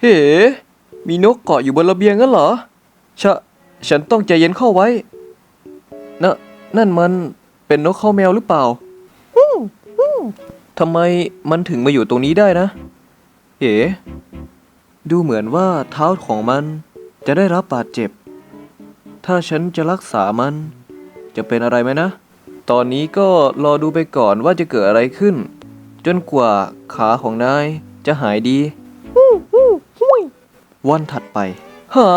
เฮ้ มีนกเกาะอยู่บนระเบียงงั้นเหรอ ชะ ฉันต้องใจเย็นเข้าไว้นะนั่นมันเป็นนกข้าวแมวหรือเปล่าทำไมมันถึงมาอยู่ตรงนี้ได้นะ เอ๋ดูเหมือนว่าเท้าของมันจะได้รับบาดเจ็บ ถ้าฉันจะรักษามัน จะเป็นอะไรไหมนะ ตอนนี้ก็รอดูไปก่อนว่าจะเกิดอะไรขึ้น จนกว่าขาของนายจะหายดี วันถัดไป หา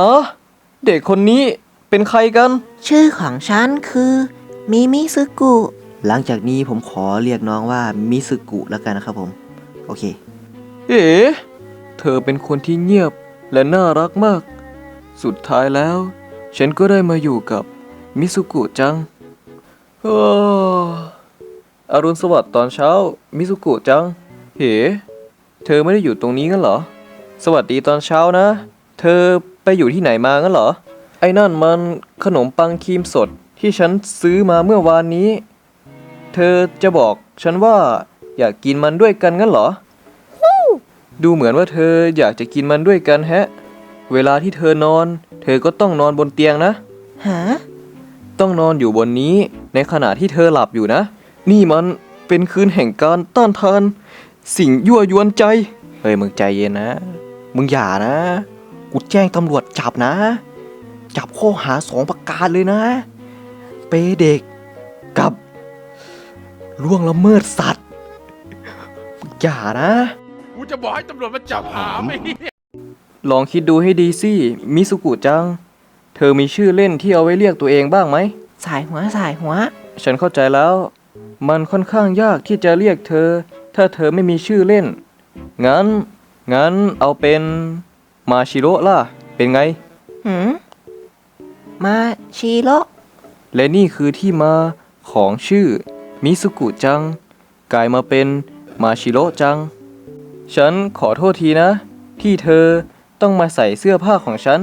เด็กคนนี้เป็นใครกัน ชื่อของฉันคือมิมิซึกุ หลังจากนี้ผมขอเรียกน้องว่ามิซึกุแล้วกันนะครับผม โอเค เอ๋เธอเป็นคนที่เงียบและน่ารักมาก สุดท้ายแล้ว ฉันก็ได้มาอยู่กับมิสุกุจังโอ้อรุณสวัสดิ์ตอนเช้า มิสุกุจังเอ๋เธอไม่ได้อยู่ตรงนี้งั้นเหรอ สวัสดีตอนเช้านะ เธอไปอยู่ที่ไหนมางั้นเหรอ ไอ้นั่นมันขนมปังครีมสดที่ฉันซื้อมาเมื่อวานนี้ เธอจะบอกฉันว่าอยากกินมันด้วยกันงั้นเหรอ ดูเหมือนว่าเธออยากจะกินมันด้วยกันแฮะ เวลาที่เธอนอน เธอก็ต้องนอนบนเตียงนะ หา ต้องนอนอยู่บนนี้ในขณะที่เธอหลับอยู่นะ นี่มันเป็นคืนแห่งการต้านทาน สิ่งยั่วยวนใจ เฮ้ยมึงใจเย็นนะ มึงอย่านะ กูแจ้งตำรวจจับนะ จับข้อหาสองประการเลยนะ เปเด็กกับล่วงละเมิดสัตว์มึงอย่านะ กูจะบอกให้ตำรวจมาจับหาไม่ลองคิดดูให้ดีสิ มิสุกุจัง เธอมีชื่อเล่นที่เอาไว้เรียกตัวเองบ้างไหม สายหัวสายหัว ฉันเข้าใจแล้ว มันค่อนข้างยากที่จะเรียกเธอ ถ้าเธอไม่มีชื่อเล่น งั้น งั้นเอาเป็นมาชิโร่ล่ะ เป็นไง หืมมาชิโร่และนี่คือที่มาของชื่อมิสุกุจัง กลายมาเป็นมาชิโร่จัง ฉันขอโทษทีนะ ที่เธอต้องมาใส่เสื้อผ้าของฉัน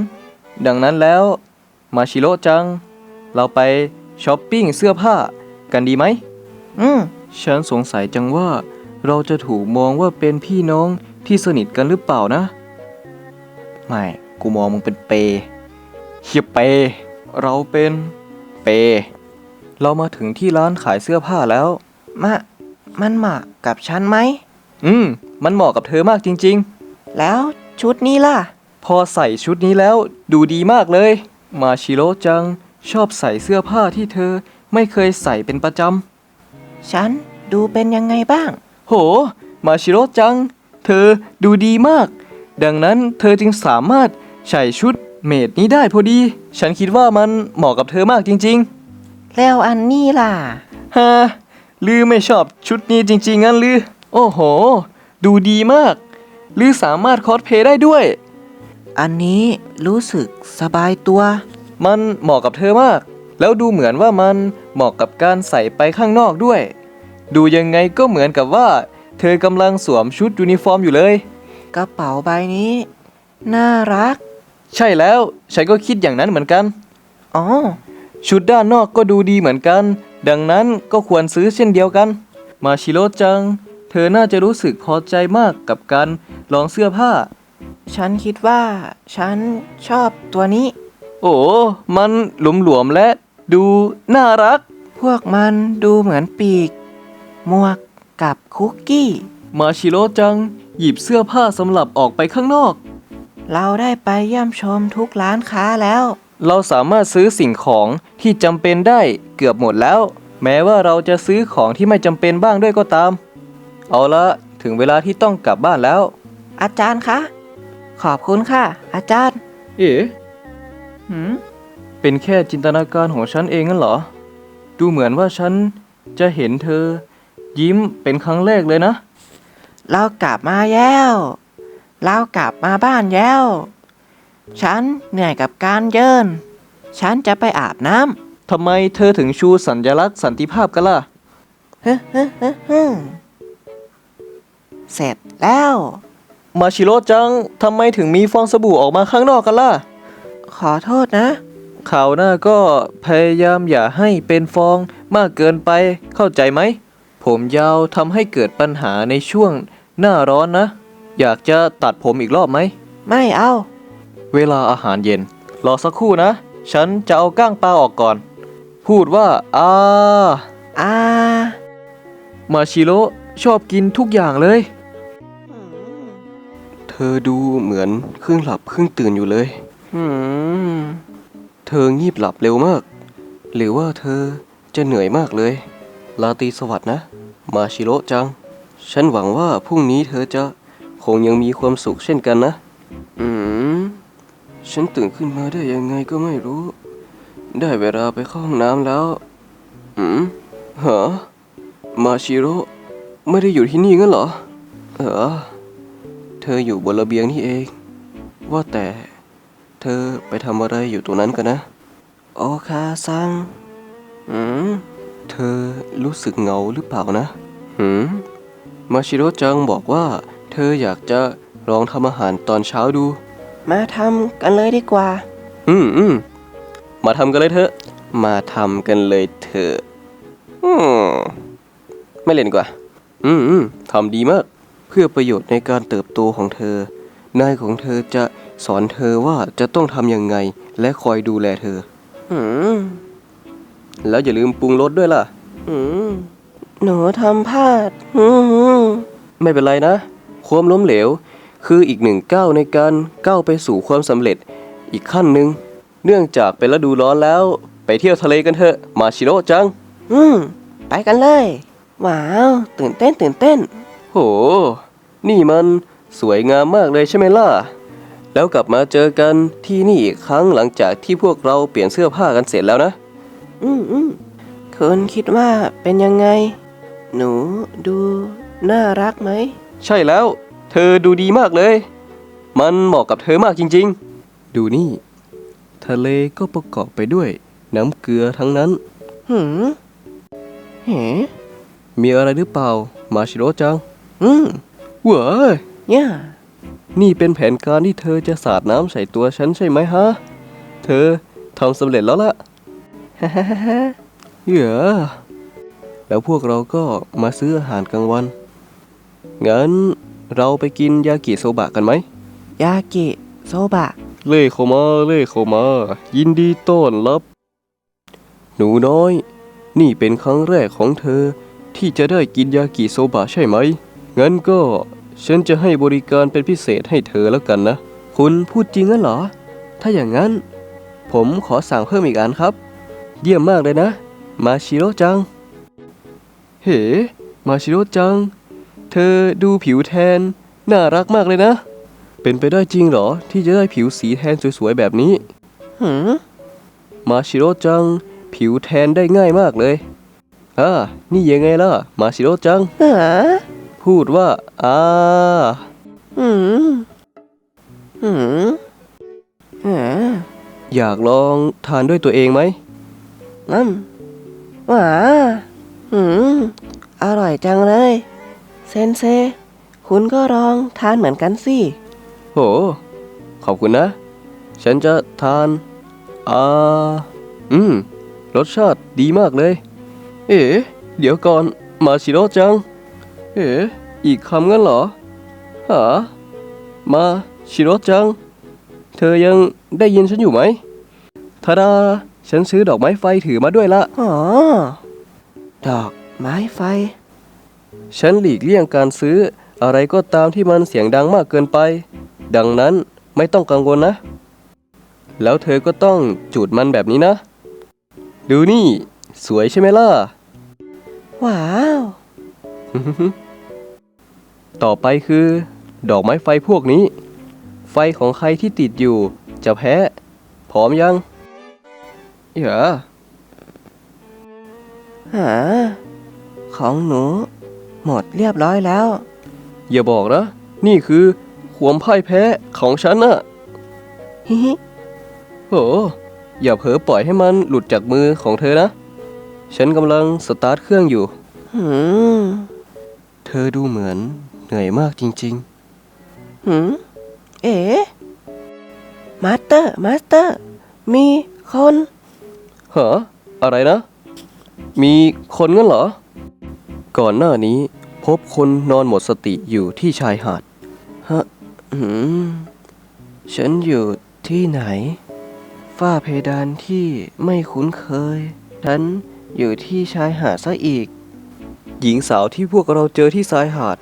ดังนั้นแล้ว มาชิโร่จัง เราไปช้อปปิ้งเสื้อผ้ากันดีไหม อืม ฉันสงสัยจังว่าเราจะถูกมองว่าเป็นพี่น้อง ที่สนิทกันหรือเปล่านะ ไม่ กูมองมึงเป็นเปเฮียเป เราเป็นเป เรามาถึงที่ร้านขายเสื้อผ้าแล้วมามันเหมาะกับฉันไหม อืม มันเหมาะกับเธอมากจริงแล้วชุดนี้ล่ะๆพอใส่ชุดนี้แล้วดูดีมากเลย มาชิโร่จังชอบใส่เสื้อผ้าที่เธอไม่เคยใส่เป็นประจำ ฉันดูเป็นยังไงบ้าง โห มาชิโร่จัง เธอดูดีมาก ดังนั้นเธอจึงสามารถใส่ชุดเมดนี้ได้พอดี ฉันคิดว่ามันเหมาะกับเธอมากจริงแล้วอันนี้ล่ะๆฮะลือไม่ชอบชุดนี้จริงๆงั้นลือ โอ้โห ดูดีมาก ลือสามารถคอสเพลย์ได้ด้วย อันนี้รู้สึกสบายตัว มันเหมาะกับเธอมาก แล้วดูเหมือนว่ามันเหมาะกับการใส่ไปข้างนอกด้วย ดูยังไงก็เหมือนกับว่า เธอกำลังสวมชุดยูนิฟอร์มอยู่เลย กระเป๋าใบนี้ น่ารัก ใช่แล้ว ฉันก็คิดอย่างนั้นเหมือนกัน อ๋อ ชุดด้านนอกก็ดูดีเหมือนกัน ดังนั้นก็ควรซื้อเช่นเดียวกัน มาชิโร่จัง เธอน่าจะรู้สึกพอใจมากกับการลองเสื้อผ้า ฉันคิดว่า ฉันชอบตัวนี้ โอ้ มันหลวมๆและดูน่ารัก พวกมันดูเหมือนปีกหมวก กับคุกกี้ มาชิโร่จัง หยิบเสื้อผ้าสำหรับออกไปข้างนอก เราได้ไปเยี่ยมชมทุกร้านค้าแล้ว เราสามารถซื้อสิ่งของที่จำเป็นได้เกือบหมดแล้ว แม้ว่าเราจะซื้อของที่ไม่จำเป็นบ้างด้วยก็ตาม เอาละถึงเวลาที่ต้องกลับบ้านแล้ว อาจารย์คะ ขอบคุณค่ะ อาจารย์ เอ๋หืมเป็นแค่จินตนาการของฉันเองงั้นเหรอ ดูเหมือนว่าฉันจะเห็นเธอ ยิ้มเป็นครั้งแรกเลยนะ เรากลับมาแล้วเรากลับมาบ้านแล้ว ฉันเหนื่อยกับการเยิน ฉันจะไปอาบน้ทำไมเธอถึงชูสัญลักษณ์สันติภาพกันล่ะำฮึฮึฮึฮึเสร็จแล้ว มาชิโร่จัง ทำไมถึงมีฟองสบู่ออกมาข้างนอกกันล่ะ ขอโทษนะ ข่าวหน้าก็พยายามอย่าให้เป็นฟองมากเกินไปเข้าใจไหม ผมยาวทำให้เกิดปัญหาในช่วงหน้าร้อนนะ อยากจะตัดผมอีกรอบไหม ไม่เอา เวลาอาหารเย็น รอสักครู่นะ ฉันจะเอาก้างปลาออกก่อน พูดว่าอาอ่ามาชิโร่ชอบกินทุกอย่างเลย เธอดูเหมือนครึ่งหลับครึ่งตื่นอยู่เลยหืมเธองีบหลับเร็วมาก หรือว่าเธอจะเหนื่อยมากเลย ลาตรีสวัสดนะ มาชิโร่จัง ฉันหวังว่าพรุ่งนี้เธอจะคงยังมีความสุขเช่นกันนะ อืม ฉันตื่นขึ้นมาได้ยังไงก็ไม่รู้ ได้เวลาไปเข้าห้องน้ำแล้ว อืมเหรอมาชิโร่ไม่ได้อยู่ที่นี่งั้นเหรอ เออ เธออยู่บนระเบียงนี่เอง ว่าแต่ เธอไปทำอะไรอยู่ตรงนั้นกันนะ โอคาซัง อืม เธอรู้สึกเหงาหรือเปล่านะ หืม มาชิโร่จังบอกว่า เธออยากจะลองทำอาหารตอนเช้าดู มาทำกันเลยดีกว่า อืมอืมมาทำกันเลยเถอะ มาทำกันเลยเถอะ อืม ไม่เล่นดีกว่า อืมอืมทำดีมาก เพื่อประโยชน์ในการเติบโตของเธอ นายของเธอจะสอนเธอว่าจะต้องทำยังไง และคอยดูแลเธอ หืม แล้วอย่าลืมปรุงรสด้วยล่ะหืมหนูทำพลาดหืมไม่เป็นไรนะ ความล้มเหลว คืออีกหนึ่งก้าวในการก้าวไปสู่ความสำเร็จ อีกขั้นหนึ่ง เนื่องจากเป็นฤดูร้อนแล้ว ไปเที่ยวทะเลกันเถอะ มาชิโร่จัง อืม ไปกันเลย ว้าว ตื่นเต้นตื่นเต้น โห นี่มันสวยงามมากเลยใช่ไหมล่ะ แล้วกลับมาเจอกันที่นี่อีกครั้งหลังจากที่พวกเราเปลี่ยนเสื้อผ้ากันเสร็จแล้วนะ อืมอืมคุณคิดว่าเป็นยังไง หนูดูน่ารักไหม ใช่แล้ว เธอดูดีมากเลย มันเหมาะกับเธอมากจริง ๆ ดูนี่ ทะเลก็ประกอบไปด้วย น้ำเกลือทั้งนั้น หืมเฮ้มีอะไรหรือเปล่า มาชิโร่จัง อืมเว้ยย่านี่เป็นแผนการที่เธอจะสาดน้ำใส่ตัวฉันใช่ไหมฮะ เธอทำสำเร็จแล้วล่ะ ฮ่าฮ่าฮ่าฮ่าเหยื่อแล้วพวกเราก็มาซื้ออาหารกลางวัน งั้นเราไปกินยากิโซบะกันไหม ยากิโซบะ เล่เข้ามาเล่เข้ามา ยินดีต้อนรับ หนูน้อย นี่เป็นครั้งแรกของเธอ ที่จะได้กินยากิโซบะใช่ไหม งั้นก็ฉันจะให้บริการเป็นพิเศษให้เธอแล้วกันนะ คุณพูดจริงงั้นเหรอ ถ้าอย่างนั้น ผมขอสั่งเพิ่มอีกอันครับ เยี่ยมมากเลยนะ มาชิโร่จัง เฮ้มาชิโร่จัง เธอดูผิวแทน น่ารักมากเลยนะ เป็นไปได้จริงเหรอ ที่จะได้ผิวสีแทนสวยๆแบบนี้หืมมาชิโร่จัง ผิวแทนได้ง่ายมากเลยอ่านี่ยังไงล่ะ มาชิโร่จังเออพูดว่าอ่าหืมหืมเอออยากลองทานด้วยตัวเองไหม งั้นว้าหืม อร่อยจังเลย เซนเซ คุณก็ลองทานเหมือนกันสิ โห ขอบคุณนะ ฉันจะทาน อ่า อืม รสชาติดีมากเลย เอ๋เดี๋ยวก่อน มาชิโร่จัง เอ๋อีกคำงั้นเหรอ หา มาชิโร่จัง เธอยังได้ยินฉันอยู่ไหมทาดา ฉันซื้อดอกไม้ไฟถือมาด้วยละ อ๋อ ดอกไม้ไฟ ฉันหลีกเลี่ยงการซื้อ อะไรก็ตามที่มันเสียงดังมากเกินไป ดังนั้นไม่ต้องกังวลนะ แล้วเธอก็ต้องจุดมันแบบนี้นะ ดูนี่ สวยใช่ไหมล่ะ ว้าว ต่อไปคือ ดอกไม้ไฟพวกนี้ ไฟของใครที่ติดอยู่ จะแพ้ พร้อมยัง อย่าหาของหนู หมดเรียบร้อยแล้ว อย่าบอกนะ นี่คือความพ่ายแพ้ของฉันน่ะฮิฮิโหอย่าเผลอปล่อยให้มันหลุดจากมือของเธอนะ ฉันกำลังสตาร์ทเครื่องอยู่ หืมเธอดูเหมือนเหนื่อยมากจริง หืมเอ๋มาสเตอร์ มาสเตอร์ มีคนๆ ฮะอะไรนะ มีคนงั้นเหรอ ก่อนหน้านี้พบคนนอนหมดสติอยู่ที่ชายหาด ฮะอืมฉันอยู่ที่ไหน ฝ้าเพดานที่ไม่คุ้นเคย ฉันอยู่ที่ชายหาดซะอีก หญิงสาวที่พวกเราเจอที่ชายหาด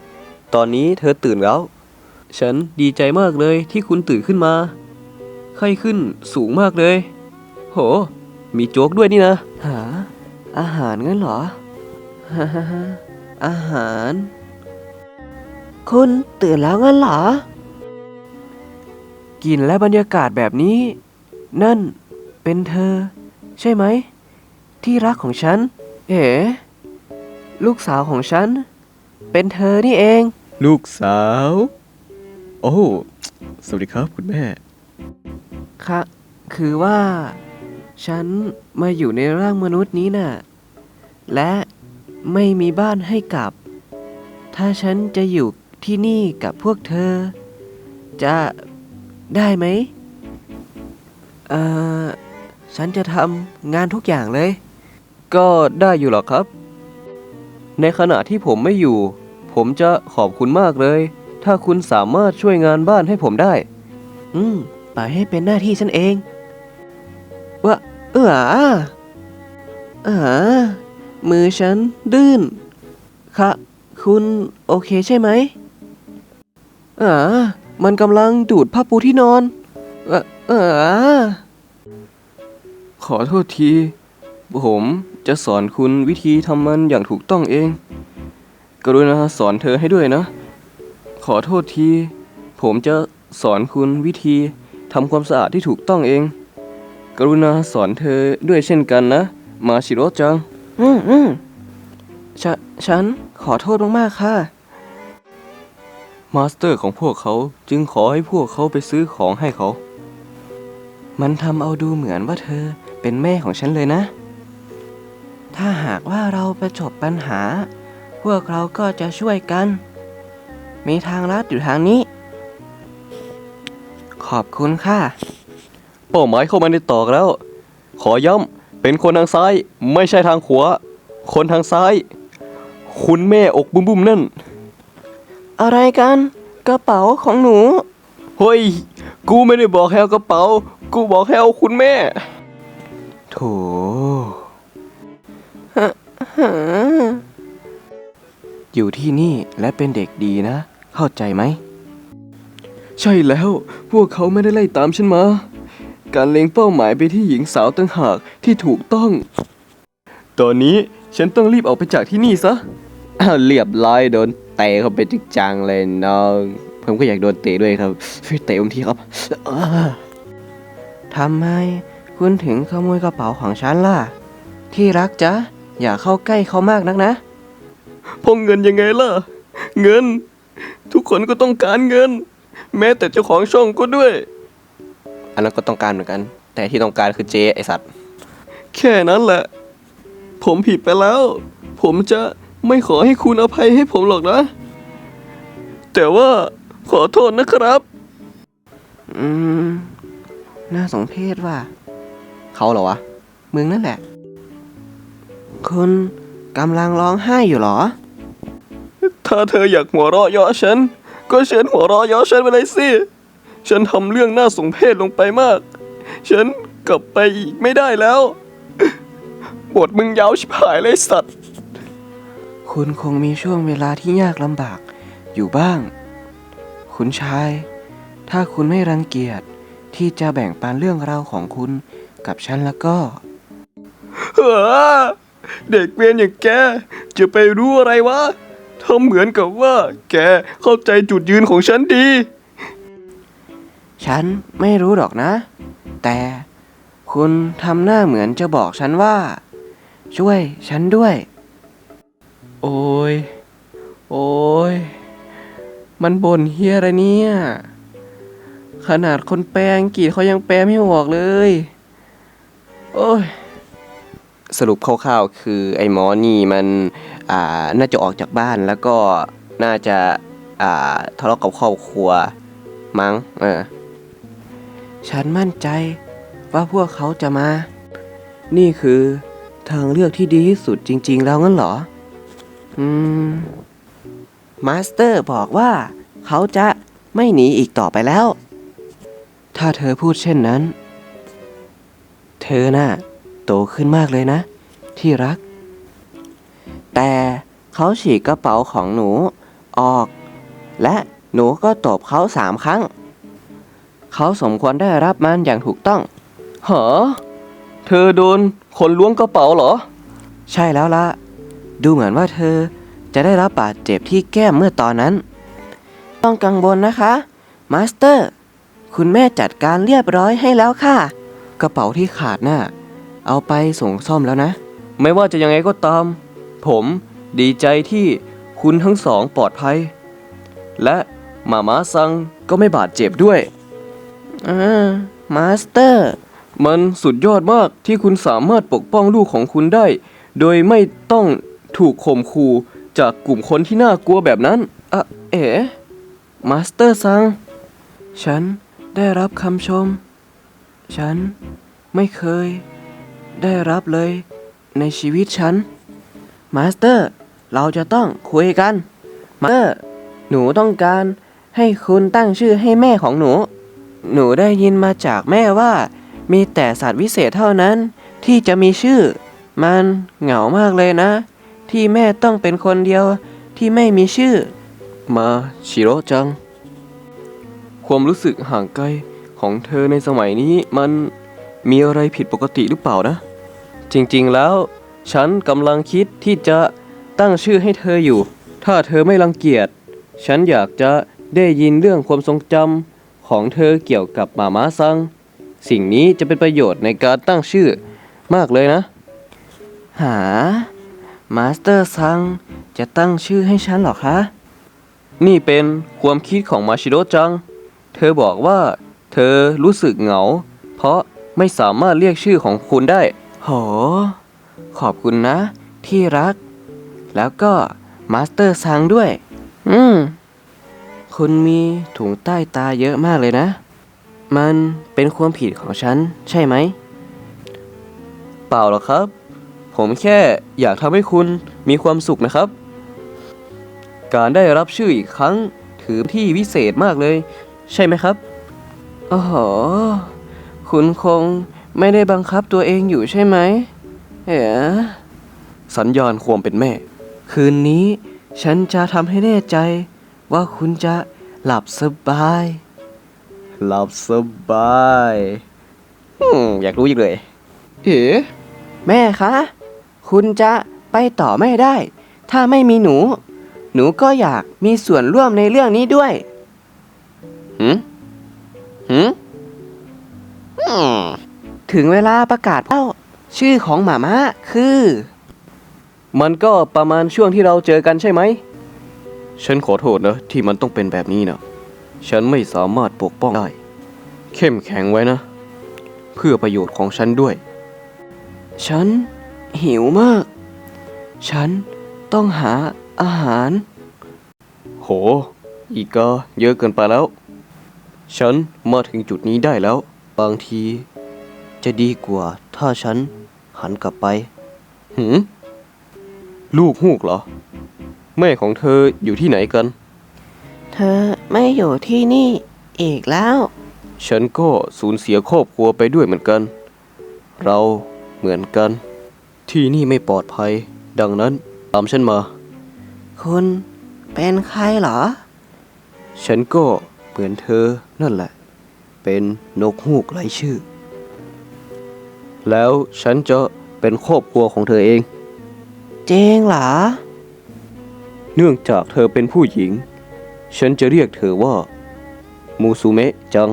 ตอนนี้เธอตื่นแล้ว ฉันดีใจมากเลยที่คุณตื่นขึ้นมา ไข้ขึ้นสูงมากเลย โห มีโจ๊กด้วยนี่นะ หา อาหารงั้นเหรอฮ่าฮ่าฮ่าอาหาร คุณตื่นแล้วงั้นเหรอ กลิ่นและบรรยากาศแบบนี้ นั่นเป็นเธอ ใช่ไหม ที่รักของฉัน เอ๋ลูกสาวของฉัน เป็นเธอนี่เอง ลูกสาว โอ้ สวัสดีครับคุณแม่ ค่ะ คือว่า ฉันมาอยู่ในร่างมนุษย์นี้น่ะ และไม่มีบ้านให้กลับ ถ้าฉันจะอยู่ที่นี่กับพวกเธอ จะได้ไหม เอ่อ ฉันจะทำงานทุกอย่างเลย ก็ได้อยู่หรอกครับ ในขณะที่ผมไม่อยู่ ผมจะขอบคุณมากเลย ถ้าคุณสามารถช่วยงานบ้านให้ผมได้ อืมปล่อยให้เป็นหน้าที่ฉันเอง ว่าเออเอมือฉันดื้นค่ะคุณโอเคใช่ไหมอ่ามันกำลังดูดผ้าปูที่นอนเออเออขอโทษที ผมจะสอนคุณวิธีทำมันอย่างถูกต้องเอง กรุณาสอนเธอให้ด้วยนะ ขอโทษที ผมจะสอนคุณวิธีทำความสะอาดที่ถูกต้องเอง กรุณาสอนเธอด้วยเช่นกันนะ มาชิโร่จัง อืมอืมฉนฉันขอโทษมากๆค่ะ มาสเตอร์ของพวกเขาจึงขอให้พวกเขาไปซื้อของให้เขา มันทำเอาดูเหมือนว่าเธอเป็นแม่ของฉันเลยนะ ถ้าหากว่าเราประสบปัญหา พวกเราก็จะช่วยกัน มีทางลัดอยู่ทางนี้ ขอบคุณค่ะ เป้าหมายเข้ามาในตอกแล้ว ขอย้ำเป็นคนทางซ้ายไม่ใช่ทางขวาคนทางซ้าย คุณแม่อกบุ้มบุ้มๆนั่น อะไรกัน กระเป๋าของหนู เฮ้ย กูไม่ได้บอกให้เอากระเป๋า กูบอกให้เอาคุณแม่โถอยู่ที่นี่และเป็นเด็กดีนะ เข้าใจไหม ใช่แล้ว พวกเขาไม่ได้ไล่ตามฉันมา การเล็งเป้าหมายไปที่หญิงสาวตั้งหากที่ถูกต้อง ตอนนี้ฉันต้องรีบออกไปจากที่นี่ซะอ้าวเรียบร้อยโดนเตะเข้าไปจิกจังเลยน้อง ผมก็อยากโดนเตะด้วยครับเตะผมทีครับอ้าทำไมคุณถึงขโมยกระเป๋าของฉันล่ะ ที่รักจ๊ะ อย่าเข้าใกล้เขามากนักนะพราะเงินยังไงล่ะ เงิน ทุกคนก็ต้องการเงิน แม้แต่เจ้าของช่องก็ด้วย อันนั้นก็ต้องการเหมือนกัน แต่ที่ต้องการคือเจไอสัตว์ แค่นั้นแหละ ผมผิดไปแล้ว ผมจะไม่ขอให้คุณอภัยให้ผมหรอกนะ แต่ว่าขอโทษนะครับ อืม น่าสงเพชว่ะเขาเหรอวะ มึงนั่นแหละ คุณกำลังร้องไห้อยู่เหรอ ถ้าเธออยากหัวเราะเยาะฉัน ก็เชิญหัวเราะเยาะฉันไปเลยสิ ฉันทำเรื่องน่าสงเพชลงไปมาก ฉันกลับไปอีกไม่ได้แล้วบทมึงยาวชิบหายเลยสัตว์ คุณคงมีช่วงเวลาที่ยากลำบากอยู่บ้าง คุณชาย ถ้าคุณไม่รังเกียจที่จะแบ่งปันเรื่องราวของคุณกับฉันแล้วก็ เฮ้อเด็กเวียนอย่างแก จะไปรู้อะไรวะทำเหมือนกับว่า แกเข้าใจจุดยืนของฉันดี ฉันไม่รู้หรอกนะ แต่คุณทำหน้าเหมือนจะบอกฉันว่า ช่วยฉันด้วย โอ้ย โอ้ย มันบ่นเฮียอะไรเนี่ย ขนาดคนแปลอังกฤษเขายังแปลไม่ออกเลย โอ้ย สรุปคร่าวๆคือไอ้หมอนี่มันอ่าน่าจะออกจากบ้านแล้วก็น่าจะอ่าทะเลาะกับครอบครัวมั้งเออ ฉันมั่นใจว่าพวกเขาจะมา นี่คือทางเลือกที่ดีที่สุดจริง ๆ แล้วงั้นเหรอ อืม มาสเตอร์บอกว่า เขาจะไม่หนีอีกต่อไปแล้ว ถ้าเธอพูดเช่นนั้น เธอน่ะ โตขึ้นมากเลยนะ ที่รัก แต่เขาฉีกกระเป๋าของหนูออก และหนูก็ตบเขาสามครั้ง เขาสมควรได้รับมันอย่างถูกต้องหาเธอโดนคนล้วงกระเป๋าเหรอ ใช่แล้วละดูเหมือนว่าเธอจะได้รับบาดเจ็บที่แก้มเมื่อตอนนั้น ต้องกังวลนะคะ มาสเตอร์ คุณแม่จัดการเรียบร้อยให้แล้วค่ะ กระเป๋าที่ขาดน่ะ เอาไปส่งซ่อมแล้วนะ ไม่ว่าจะยังไงก็ตาม ผมดีใจที่คุณทั้งสองปลอดภัย และมาม่าซังก็ไม่บาดเจ็บด้วย อ่ามาสเตอร์ มันสุดยอดมากที่คุณสามารถปกป้องลูกของคุณได้ โดยไม่ต้องถูกข่มขู่จากกลุ่มคนที่น่ากลัวแบบนั้นอะเอ๋มาสเตอร์ซัง ฉันได้รับคำชม ฉันไม่เคย ได้รับเลยในชีวิตฉัน มาสเตอร์ เราจะต้องคุยกัน มาสเตอร์ หนูต้องการให้คุณตั้งชื่อให้แม่ของหนู หนูได้ยินมาจากแม่ว่า มีแต่สัตว์วิเศษเท่านั้น ที่จะมีชื่อ มันเหงามากเลยนะ ที่แม่ต้องเป็นคนเดียวที่ไม่มีชื่อ มาชิโร่จัง ความรู้สึกห่างไกลของเธอในสมัยนี้มันมีอะไรผิดปกติหรือเปล่านะ จริงๆแล้ว ฉันกำลังคิดที่จะตั้งชื่อให้เธออยู่ ถ้าเธอไม่รังเกียจ ฉันอยากจะได้ยินเรื่องความทรงจำ ของเธอเกี่ยวกับมาม่าซัง สิ่งนี้จะเป็นประโยชน์ในการตั้งชื่อมากเลยนะ หา มาสเตอร์ซัง จะตั้งชื่อให้ฉันหรอคะ นี่เป็นความคิดของมาชิโร่จัง เธอบอกว่า เธอรู้สึกเหงา เพราะไม่สามารถเรียกชื่อของคุณได้ โห ขอบคุณนะ ที่รัก แล้วก็มาสเตอร์ซังด้วย อืม คุณมีถุงใต้ตาเยอะมากเลยนะ มันเป็นความผิดของฉัน ใช่ไหม เปล่าหรอกครับ ผมแค่อยากทำให้คุณมีความสุขนะครับ การได้รับชื่ออีกครั้งถือที่วิเศษมากเลย ใช่ไหมครับอ้โหคุณคงไม่ได้บังคับตัวเองอยู่ใช่ไหมเอ๋สัญญาณความเป็นแม่ คืนนี้ฉันจะทำให้แน่ใจ ว่าคุณจะหลับสบาย หลับสบายอืมอยากรู้อีกเลย เอ๋แม่คะ คุณจะไปต่อไม่ได้ ถ้าไม่มีหนู หนูก็อยากมีส่วนร่วมในเรื่องนี้ด้วยหืมหืมอืมถึงเวลาประกาศแล้วชื่อของหมาม่าคือ มันก็ประมาณช่วงที่เราเจอกันใช่ไหม ฉันขอโทษนะที่มันต้องเป็นแบบนี้นะฉันไม่สามารถปกป้องได้ เข้มแข็งไว้นะ เพื่อประโยชน์ของฉันด้วย ฉันหิวมาก ฉันต้องหาอาหาร โห อีกาเยอะเกินไปแล้ว ฉันมาถึงจุดนี้ได้แล้ว บางที จะดีกว่าถ้าฉันหันกลับไป หืมลูกฮูกเหรอ แม่ของเธออยู่ที่ไหนกัน เธอไม่อยู่ที่นี่อีกแล้ว ฉันก็สูญเสียครอบครัวไปด้วยเหมือนกัน เราเหมือนกัน ที่นี่ไม่ปลอดภัย ดังนั้นตามฉันมา คุณเป็นใครเหรอ ฉันก็เหมือนเธอนั่นแหละ เป็นนกฮูกไร้ชื่อ แล้วฉันจะเป็นครอบครัวของเธอเองเจงเหรอ เนื่องจากเธอเป็นผู้หญิง ฉันจะเรียกเธอว่ามูซูเมะจัง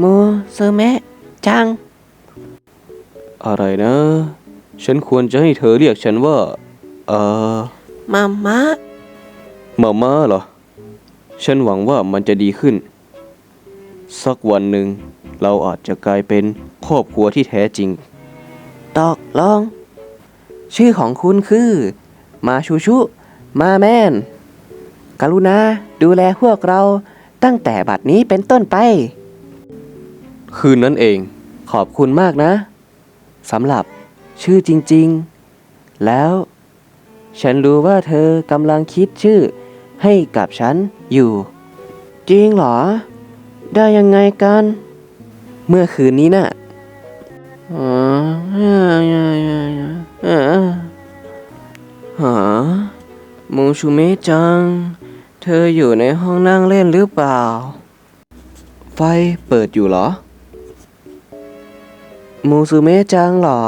มูซอเมะจัง อะไรนะ ฉันควรจะให้เธอเรียกฉันว่าเอ่อมาม่ามาม่าเหรอ ฉันหวังว่ามันจะดีขึ้น สักวันหนึ่ง เราอาจจะกลายเป็นครอบครัวที่แท้จริง ตอกลอง ชื่อของคุณคือ มาชูชุ มาแมนกรุณาดูแลพวกเราตั้งแต่บัดนี้เป็นต้นไป คืนนั้นเองขอบคุณมากนะสำหรับชื่อจริงๆ แล้ว ฉันรู้ว่าเธอกำลังคิดชื่อให้กับฉันอยู่ จริงเหรอ ได้ยังไงกัน เมื่อคืนนี้น่ะอ๋อ มูชูเมจัง เธออยู่ในห้องนั่งเล่นหรือเปล่า ไฟเปิดอยู่เหรอ มูซูเมะจังเหรอ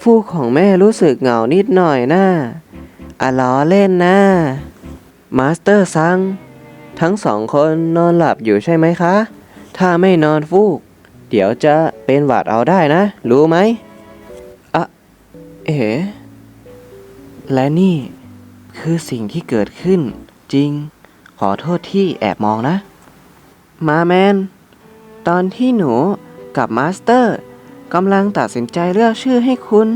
ฟูกของแม่รู้สึกเหงานิดหน่อยนะ่าอะล้อเล่นนะมาสเตอร์ซัง ทั้งสองคนนอนหลับอยู่ใช่ไหมคะ ถ้าไม่นอนฟูก เดี๋ยวจะเป็นหวัดเอาได้นะ รู้ไหมอะเอ๋และนี่ คือสิ่งที่เกิดขึ้น จริง ขอโทษที่แอบมองนะ มาแมน ตอนที่หนูกับมาสเตอร์กำลังตัดสินใจเลือกชื่อให้คุณ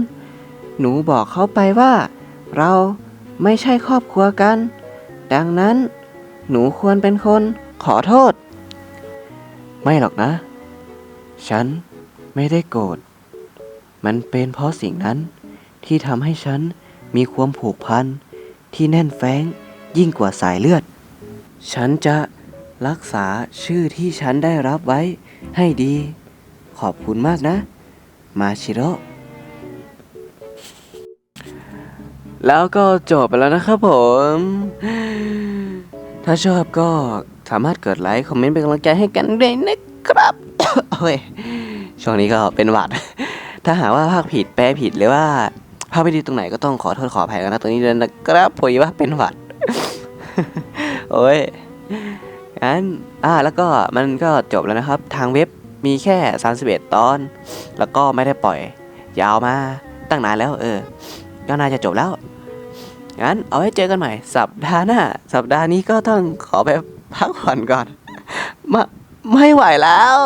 หนูบอกเขาไปว่า เราไม่ใช่ครอบครัวกัน ดังนั้น หนูควรเป็นคนขอโทษ ไม่หรอกนะ ฉันไม่ได้โกรธ มันเป็นเพราะสิ่งนั้นที่ทำให้ฉันมีความผูกพัน ที่แน่นแฟ้งยิ่งกว่าสายเลือด ฉันจะรักษาชื่อที่ฉันได้รับไว้ให้ดี ขอบคุณมากนะ มาชิโร่แล้วก็จบไปแล้วนะครับผม ถ้าชอบก็สามารถกดไลค์ คอมเมนต์เป็นกำลังใจให้กันด้วยนะครับโอ้ยช่วงนี้ก็เป็นหวัด ถ้าหากว่าภาคผิดแปลผิดหรือว่า ภาพไม่ดีตรงไหนก็ต้องขอโทษขออภัยกันนะตรงนี้ด้วยนะครับผมว่าเป็นหวัด โอ้ยงั้นอ่าแล้วก็มันก็จบแล้วนะครับ ทางเว็บมีแค่ 31 ตอน แล้วก็ไม่ได้ปล่อย ยาวมาตั้งนานแล้ว เออ ก็น่าจะจบแล้ว งั้นเอาไว้เจอกันใหม่ สัปดาห์หน้า สัปดาห์นี้ก็ต้องขอไปพักผ่อนก่อน มาไม่ไหวแล้ว